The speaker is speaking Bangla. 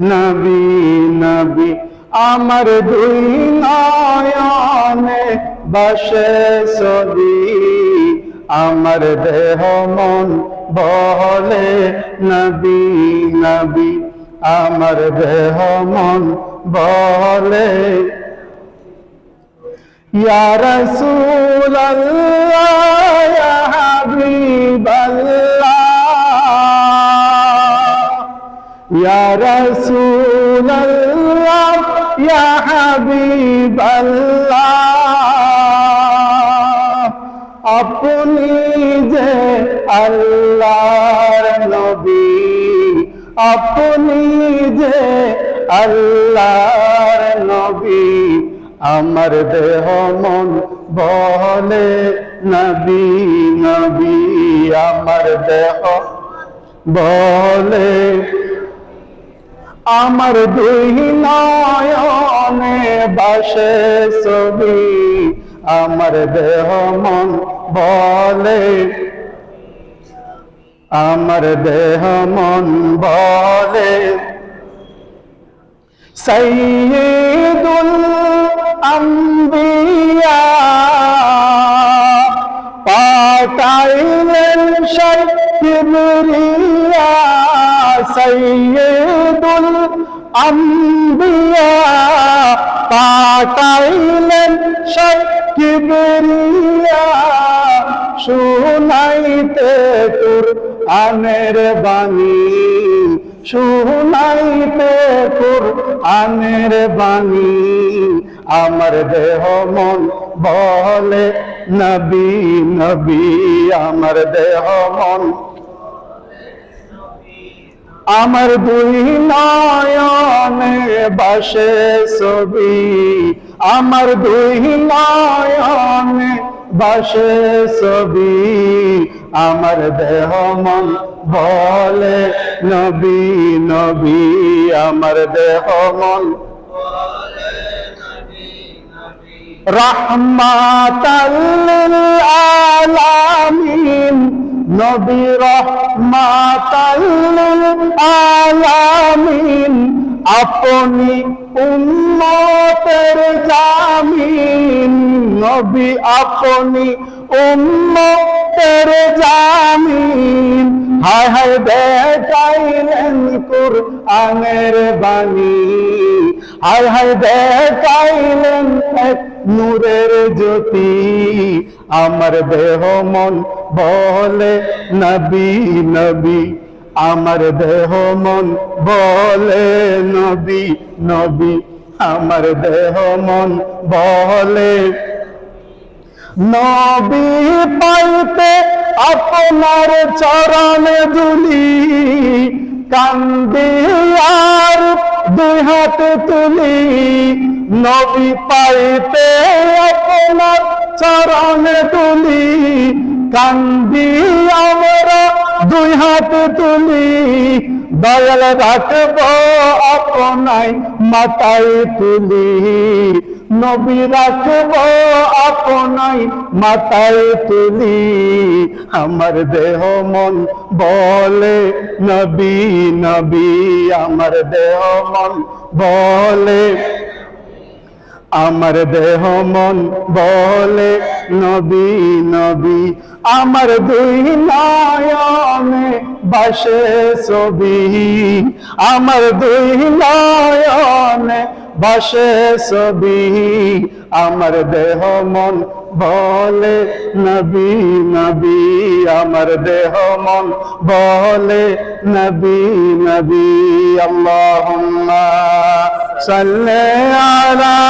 নবী নবী, আমার দুই নয়নে বসে সদি আমার দেহ মন বলে নবী নবী, আমার দেহ মন বলে ইয়া ইয়া رسول الله يا حبيب الله আপনি যে আল্লাহর নবী আপনি যে আল্লাহর নবী আমার দেহ মন বলে নবী নবী আমার দেহ বলে আমার দুই নয়নে বাসে ছবি, আমার দেহ মন বলে। আমার দেহ মন বলে। সৈয়দুল আম্বিয়া পাঠাইলেন সেই কিবরিয়া সৈয়দুল আম্বিয়া পাঠাইলেন সেই কিবরিয়া। শুনাইতে তোর আনের বাণী, শুনাইতে তোর আনের বাণী। আমার দেহ মন বলে, নবী নবী, আমার দেহ মন আমার দুই নয়নে বাসে ছবি, আমার দুই নয়নে বাসে ছবি, আমার দেহ মন বলে, নবী নবী, আমার দেহ মন রহমাতাল আলামিন নবী আলামিন, আপনি উম্মতের জামিন। নবী, আপনি উম্মতের জামিন। হায় হায় দেখাইলেন কুরআনের বাণী। হায় হায় দেখাইলেন নূরের জ্যোতি। আমার দেহ মন বলে, নবী নবী, আমার দেহ মন বলে, নবী নবী, আমার দেহ মন বলে। নবী পাইতে আপনার চরণ দুলি কান্দি আর দুই হাত তুলি। নবী পাইতে আপনার চরণ তুলি কান্দি আমরা দুই হাত তুলি, দয়াল রাখব আপনাই মাথায় তুলি। নবী রাখব আপনাই মাথায় তুলি। আমার দেহ মন বলে, নবী নবী, আমার দেহ মন বলে। আমার দেহ মন বলে, নবী নবী আমার দুই নয়নে বাসে ছবি। আমার দুই নয়নে বাসে ছবি। আমার দেহ মন বলে, নবী নবী। আমার দেহ মন বলে, নবী নবী। আল্লাহুম্মা সাল্লি আলা